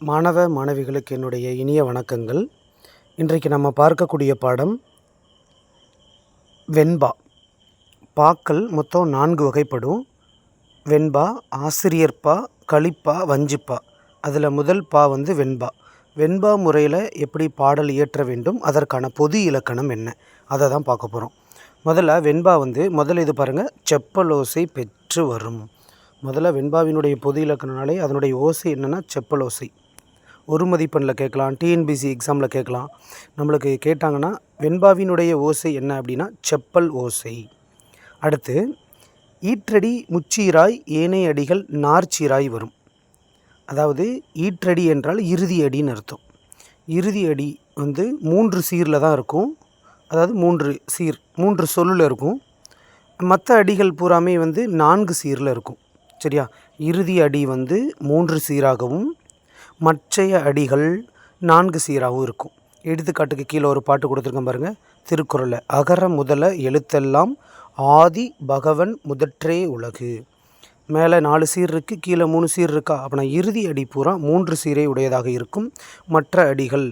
மாணவ மாணவிகளுக்கு என்னுடைய இனிய வணக்கங்கள். இன்றைக்கு நம்ம பார்க்கக்கூடிய பாடம் வெண்பா. பாக்கள் மொத்தம் நான்கு வகைப்படும். வெண்பா ஆசிரியர்பா களிப்பா வஞ்சிப்பா. அதில் முதல் பா வந்து வெண்பா. வெண்பா முறையில் எப்படி பாடல் இயற்ற வேண்டும் அதற்கான பொது இலக்கணம் என்ன? அதை தான் பார்க்க போகிறோம் முதல்ல வெண்பா வந்து முதல்ல இது பாருங்கள் செப்பலோசை பெற்று வரும். முதல்ல வெண்பாவினுடைய பொது இலக்கணனாலே அதனுடைய ஓசை என்னென்னா செப்பலோசை. ஒரு மதிப்பெண்ணில் கேட்கலாம் டிஎன்பிசி எக்ஸாமில் கேட்கலாம். நம்மளுக்கு கேட்டாங்கன்னா வெண்பாவினுடைய ஓசை என்ன அப்படின்னா செப்பல் ஓசை. அடுத்து ஈற்றடி முச்சீராய் ஏனைய அடிகள் நார்ச்சீராய் வரும். அதாவது ஈற்றடி என்றால் இறுதி அடின்னு அர்த்தம். இறுதி அடி வந்து மூன்று சீரில் தான் இருக்கும். அதாவது மூன்று சீர் மூன்று சொல்லில் இருக்கும். மற்ற அடிகள் பூராமே வந்து நான்கு சீரில் இருக்கும். சரியா? இறுதி அடி வந்து மூன்று சீராகவும் மற்றைய அடிகள் நான்கு சீராகவும் இருக்கும். எடுத்துக்காட்டுக்கு கீழே ஒரு பாட்டு கொடுத்துருக்கேன் பாருங்கள் திருக்குறளில் அகர முதல எழுத்தெல்லாம் ஆதி பகவன் முதற்றே உலகு. மேலே நாலு சீர் இருக்குது கீழே மூணு சீர் இருக்கா? அப்படின்னா இறுதி அடி பூரா மூன்று சீரை உடையதாக இருக்கும். மற்ற அடிகள்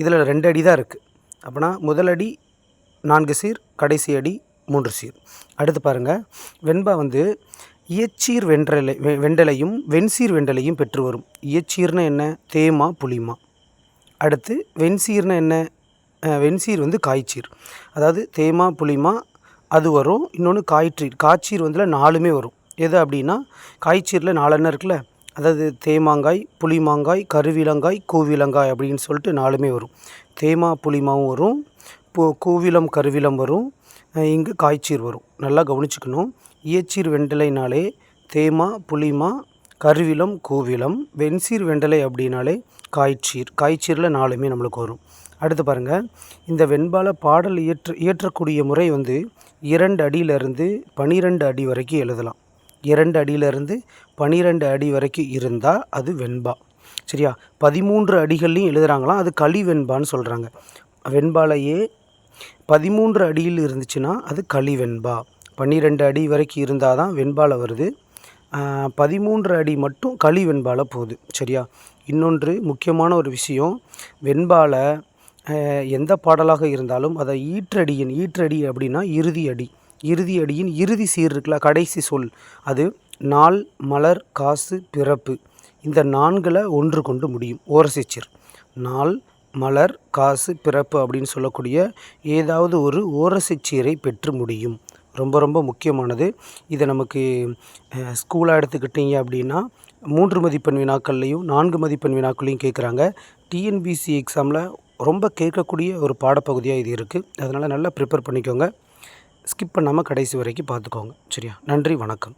இதில் ரெண்டு அடி தான் இருக்குது அப்படின்னா முதல் அடி நான்கு சீர் கடைசி அடி மூன்று சீர். அடுத்து பாருங்கள் வெண்பா வந்து இயச்சீர் வென்றலை வெண்டலையும் வெண்சீர் வெண்டலையும் பெற்று வரும் இயச்சீர்னா என்ன? தேமா புளிமா. அடுத்து வெண்சீர்னா என்ன? வெண்சீர் வந்து காய்ச்சீர். அதாவது தேமா புளிமா அது வரும். இன்னொன்று காய்ச்சீர் காய்ச்சீர் வந்துல நாலுமே வரும். எது அப்படின்னா காய்ச்சீரில் நாலெண்ணெய் இருக்குல்ல? அதாவது தேமாங்காய் புளிமாங்காய் கருவிலங்காய் கூவிலங்காய் அப்படின்னு சொல்லிட்டு நாலுமே வரும். தேமா புளிமாவும் வரும். பூ கூவிலம் கருவிலம் வரும். இங்கு காய்ச்சீர் வரும். நல்லா கவனிச்சுக்கணும். இயச்சீர் வெண்டலைனாலே தேமா புளிமா கருவிலம் கூவிலம் வெண்சீர் வெண்டலை அப்படின்னாலே காய்ச்சீர். காய்ச்சீரில் நாலுமே நம்மளுக்கு வரும். அடுத்து பாருங்கள் இந்த வெண்பால பாடல் இயற்ற இயற்றக்கூடிய முறை வந்து இரண்டு அடியிலிருந்து பனிரெண்டு அடி வரைக்கும் எழுதலாம். இரண்டு அடியிலிருந்து பனிரெண்டு அடி வரைக்கும் இருந்தால் அது வெண்பா. சரியா? பதிமூன்று அடிகள்லையும் எழுதுகிறாங்களாம் அது களி வெண்பான்னு சொல்கிறாங்க வெண்பாலையே பதிமூன்று அடியில் இருந்துச்சுன்னா அது களி வெண்பா. பன்னிரெண்டு அடி வரைக்கும் இருந்தால் தான் வெண்பாவில் வருது பதிமூன்று அடி மட்டும் களி வெண்பால போகுது. சரியா? இன்னொன்று முக்கியமான ஒரு விஷயம். வெண்பால எந்த பாடலாக இருந்தாலும் அதை ஈற்றடியின் ஈற்றடி அப்படின்னா இறுதி அடி. இறுதி அடியின் இறுதி சீர் இருக்குல்ல கடைசி சொல். அது நாள் மலர் காசு பிறப்பு. இந்த நான்கில் ஒன்று கொண்டு முடியும். ஓரசிச்சீர் நாள் மலர் காசு பிறப்பு அப்படின்னு சொல்லக்கூடிய ஏதாவது ஒரு ஓரசிச்சீரை பெற்று முடியும். ரொம்ப ரொம்ப முக்கியமானது. இதை நமக்கு ஸ்கூலாக எடுத்துக்கிட்டீங்க அப்படின்னா மூன்று மதிப்பெண் வினாக்கள்லையும் நான்கு மதிப்பெண் வினாக்கள்லையும் கேட்குறாங்க டிஎன்பிசி எக்ஸாமில் ரொம்ப கேட்கக்கூடிய ஒரு பாடப்பகுதியாக இது இருக்குது அதனால் நல்லா ப்ரிப்பேர் பண்ணிக்கோங்க. ஸ்கிப் பண்ணாமல் கடைசி வரைக்கும் பார்த்துக்கோங்க. சரியா? நன்றி வணக்கம்.